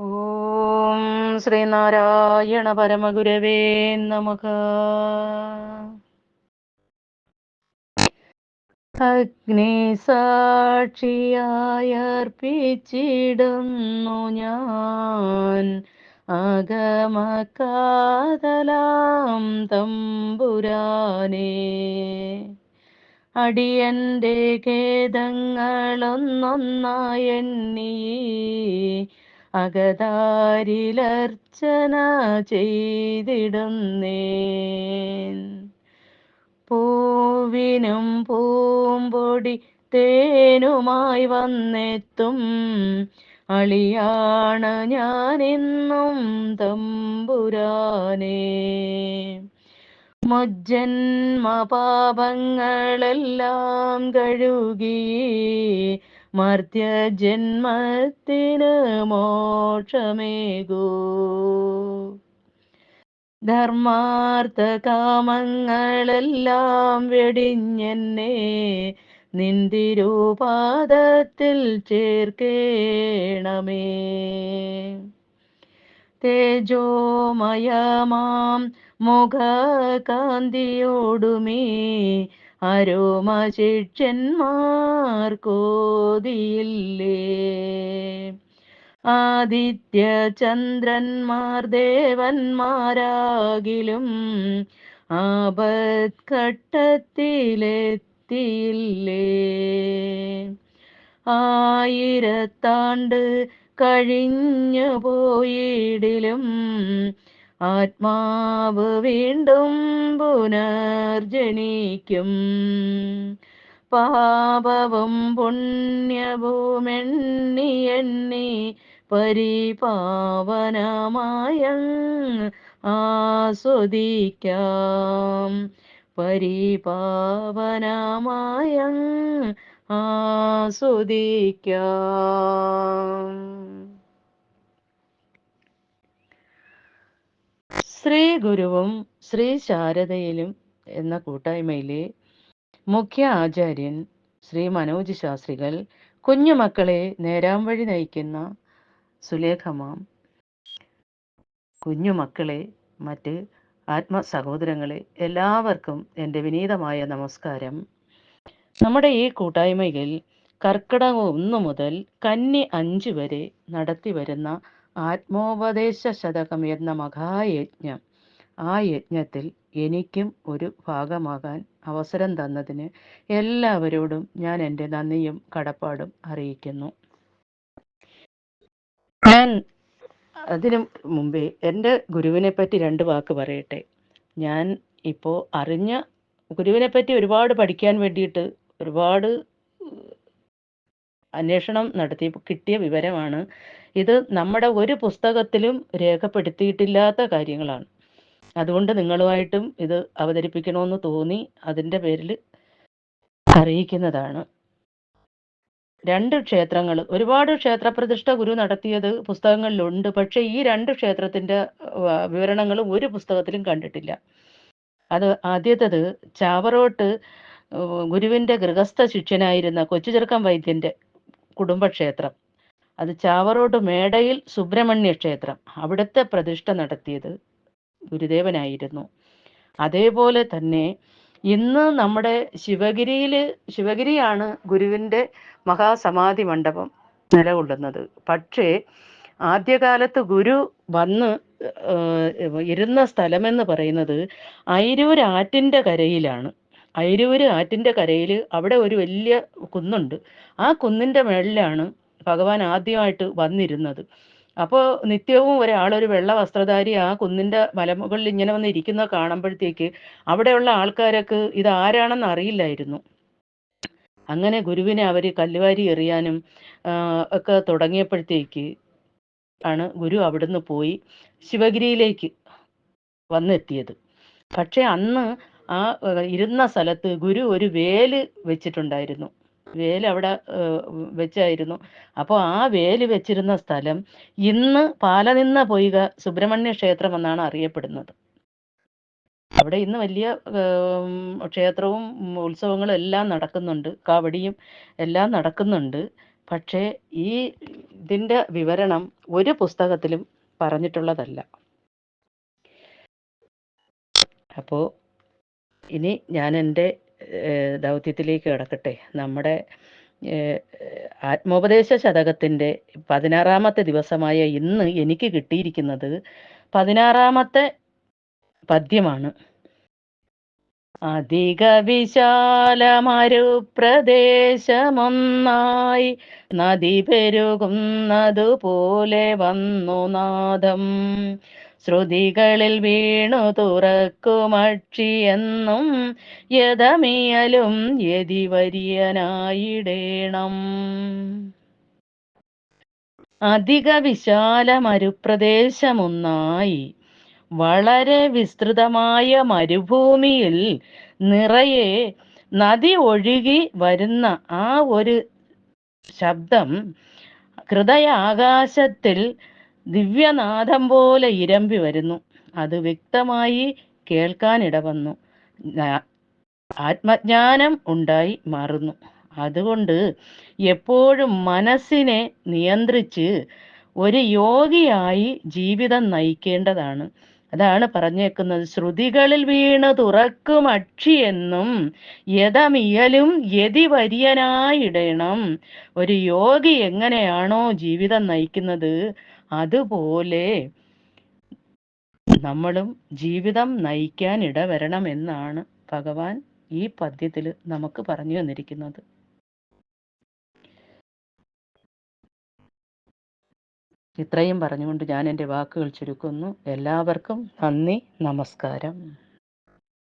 ഓം ശ്രീനാരായണ പരമഗുരവേ നമഃ. അഗ്നിസാക്ഷിയായർപ്പിച്ചിടുന്നു ഞാൻ. അകമക്കാതലാം തമ്പുരാനേ. അടിയന്റെ ഖേദങ്ങളൊന്നൊന്നായി അകതാരിലർച്ചന ചെയ്തിടുന്നേൻ പൂവിനും പൂമ്പൊടി തേനുമായി വന്നെത്തും. അളിയാണ് ഞാനിന്നും തമ്പുരാനേ. മജ്ജന്മപാപങ്ങളെല്ലാം കഴുകി മർത്യജന്മത്തിന് മോക്ഷമേകൂ. ധർമാർത്ഥ കാമങ്ങളെല്ലാം വെടിഞ്ഞെന്നെ നിന്തിരൂപാദത്തിൽ ചേർക്കേണമേ. തേജോമയമാം മുഖകാന്തിയോടുമേ അരോമ ശിക്ഷന്മാർക്കോതിയില്ലേ ആദിത്യ ചന്ദ്രന്മാർ ദേവന്മാരാകിലും ആപത്ഘട്ടത്തിലെത്തിയില്ലേ? ആയിരത്താണ്ട് കഴിഞ്ഞു പോയിടിലും ആത്മാവ് വീണ്ടും പുനർജനിക്കും. പാപവും പുണ്യവുമെണ്ണി എണ്ണി പരിപാവനമായ ആസ്വദിക്കാം. പരിപാവനമായ ആസ്വദിക്കാം. ശ്രീ ഗുരുവും ശ്രീ ശാരദയിലും എന്ന കൂട്ടായ്മയിലെ മുഖ്യ ആചാര്യൻ ശ്രീ മനോജ് ശാസ്ത്രികൾ കുഞ്ഞുമക്കളെ നേരാം വഴി നയിക്കുന്ന സുലേഖമാം. കുഞ്ഞുമക്കളെ മറ്റ് ആത്മ സഹോദരങ്ങളെ എല്ലാവർക്കും എന്റെ വിനീതമായ നമസ്കാരം. നമ്മുടെ ഈ കൂട്ടായ്മയിൽ കർക്കിടകം ഒന്ന് മുതൽ കന്നി അഞ്ച് വരെ നടത്തി വരുന്ന ആത്മോപദേശ ശതകം എന്ന മഹായജ്ഞം. ആ യജ്ഞത്തിൽ എനിക്കും ഒരു ഭാഗമാകാൻ അവസരം തന്നതിന് എല്ലാവരോടും ഞാൻ എന്റെ നന്ദിയും കടപ്പാടും അറിയിക്കുന്നു. ഞാൻ അതിനു മുമ്പേ എന്റെ ഗുരുവിനെ പറ്റി രണ്ട് വാക്ക് പറയട്ടെ. ഞാൻ ഇപ്പോൾ അറിഞ്ഞ ഗുരുവിനെ പറ്റി ഒരുപാട് പഠിക്കാൻ വേണ്ടിയിട്ട് ഒരുപാട് അന്വേഷണം നടത്തി കിട്ടിയ വിവരമാണ്. ഇത് നമ്മുടെ ഒരു പുസ്തകത്തിലും രേഖപ്പെടുത്തിയിട്ടില്ലാത്ത കാര്യങ്ങളാണ്. അതുകൊണ്ട് നിങ്ങളുമായിട്ടും ഇത് അവതരിപ്പിക്കണമെന്ന് തോന്നി അതിന്റെ പേരിൽ അറിയിക്കുന്നതാണ്. രണ്ട് ക്ഷേത്രങ്ങൾ. ഒരുപാട് ക്ഷേത്രപ്രതിഷ്ഠ ഗുരു നടത്തിയത് പുസ്തകങ്ങളിലുണ്ട്. പക്ഷേ ഈ രണ്ട് ക്ഷേത്രത്തിന്റെ വിവരണങ്ങളും ഒരു പുസ്തകത്തിലും കണ്ടിട്ടില്ല. അത് ആദ്യത്തത് ചാവറോട്ട് ഗുരുവിന്റെ ഗൃഹസ്ഥ ശിഷ്യനായിരുന്ന കൊച്ചുചെറുക്കം വൈദ്യന്റെ കുടുംബക്ഷേത്രം. അത് ചാവറോട് മേടയിൽ സുബ്രഹ്മണ്യ ക്ഷേത്രം. അവിടുത്തെ പ്രതിഷ്ഠ നടത്തിയത് ഗുരുദേവനായിരുന്നു. അതേപോലെ തന്നെ ഇന്ന് നമ്മുടെ ശിവഗിരിയിൽ ശിവഗിരിയാണ് ഗുരുവിന്റെ മഹാസമാധി മണ്ഡപം നിലകൊള്ളുന്നത്. പക്ഷേ ആദ്യകാലത്ത് ഗുരു വന്ന് ഇരുന്ന സ്ഥലമെന്ന് പറയുന്നത് ആറ്റിന്റെ കരയിലാണ്. ഐരൂർ ആറ്റിന്റെ കരയിൽ അവിടെ ഒരു വലിയ കുന്നുണ്ട്. ആ കുന്നിന്റെ മേളിലാണ് ഭഗവാൻ ആദ്യമായിട്ട് വന്നിരുന്നത്. അപ്പോൾ നിത്യവും ഒരാളൊരു വെള്ള വസ്ത്രധാരി ആ കുന്നിന്റെ മലമുകളിൽ ഇങ്ങനെ വന്ന് ഇരിക്കുന്ന കാണുമ്പോഴത്തേക്ക് അവിടെയുള്ള ആൾക്കാരൊക്കെ ഇത് ആരാണെന്ന് അറിയില്ലായിരുന്നു. അങ്ങനെ ഗുരുവിനെ അവർ കല്ലുവാരി എറിയാനും ഒക്കെ തുടങ്ങിയപ്പോഴത്തേക്ക് ആണ് ഗുരു അവിടുന്ന് പോയി ശിവഗിരിയിലേക്ക് വന്നെത്തിയത്. പക്ഷെ അന്ന് ആ ഇരുന്ന സ്ഥലത്ത് ഗുരു ഒരു വേൽ വെച്ചിട്ടുണ്ടായിരുന്നു. വേൽ അവിടെ വെച്ചായിരുന്നു. അപ്പോൾ ആ വേൽ വെച്ചിരുന്ന സ്ഥലം ഇന്ന് പാലനിന്ന പൊയ്ക സുബ്രഹ്മണ്യ ക്ഷേത്രം എന്നാണ് അറിയപ്പെടുന്നത്. അവിടെ ഇന്ന് വലിയ ക്ഷേത്രവും ഉത്സവങ്ങളും എല്ലാം നടക്കുന്നുണ്ട്. കാവടിയും എല്ലാം നടക്കുന്നുണ്ട്. പക്ഷേ ഈ ഇതിന്റെ വിവരണം ഒരു പുസ്തകത്തിലും പറഞ്ഞിട്ടുള്ളതല്ല. അപ്പോൾ ഇനി ഞാൻ എന്റെ ദൗത്യത്തിലേക്ക് കിടക്കട്ടെ. നമ്മുടെ ആത്മോപദേശ ശതകത്തിന്റെ പതിനാറാമത്തെ ദിവസമായ ഇന്ന് എനിക്ക് കിട്ടിയിരിക്കുന്നത് പതിനാറാമത്തെ പദ്യമാണ്. അധിക വിശാലമരു പ്രദേശമൊന്നായി നദി പെരുകുന്നതുപോലെ വന്നു നാദം. ശ്രുതികളിൽ വീണു തുറക്കുമക്ഷിയെന്നും യഥമിയലും യതിവര്യനായിടേണം. അധിക വിശാല മരുപ്രദേശമൊന്നായി വളരെ വിസ്തൃതമായ മരുഭൂമിയിൽ നിറയെ നദി ഒഴുകി വരുന്ന ആ ഒരു ശബ്ദം ഹൃദയ ദിവ്യനാദം പോലെ ഇരമ്പി വരുന്നു. അത് വ്യക്തമായി കേൾക്കാനിട വന്നു ആത്മജ്ഞാനം ഉണ്ടായി മാറുന്നു. അതുകൊണ്ട് എപ്പോഴും മനസ്സിനെ നിയന്ത്രിച്ച് ഒരു യോഗിയായി ജീവിതം നയിക്കേണ്ടതാണ്. അതാണ് പറഞ്ഞേക്കുന്നത്. ശ്രുതികളിൽ വീണ് തുറക്കും അക്ഷി എന്നും യഥമിയലും യതിവര്യനായിടണം ഒരു യോഗി എങ്ങനെയാണോ ജീവിതം നയിക്കുന്നത്? അതുപോലെ നമ്മളും ജീവിതം നയിക്കാൻ ഇടവരണം എന്നാണ് ഭഗവാൻ ഈ പദ്യത്തിൽ നമുക്ക് പറഞ്ഞു തന്നിരിക്കുന്നത്. ഇത്രയും പറഞ്ഞുകൊണ്ട് ഞാൻ എന്റെ വാക്കുകൾ ചുരുക്കുന്നു. എല്ലാവർക്കും നന്ദി നമസ്കാരം.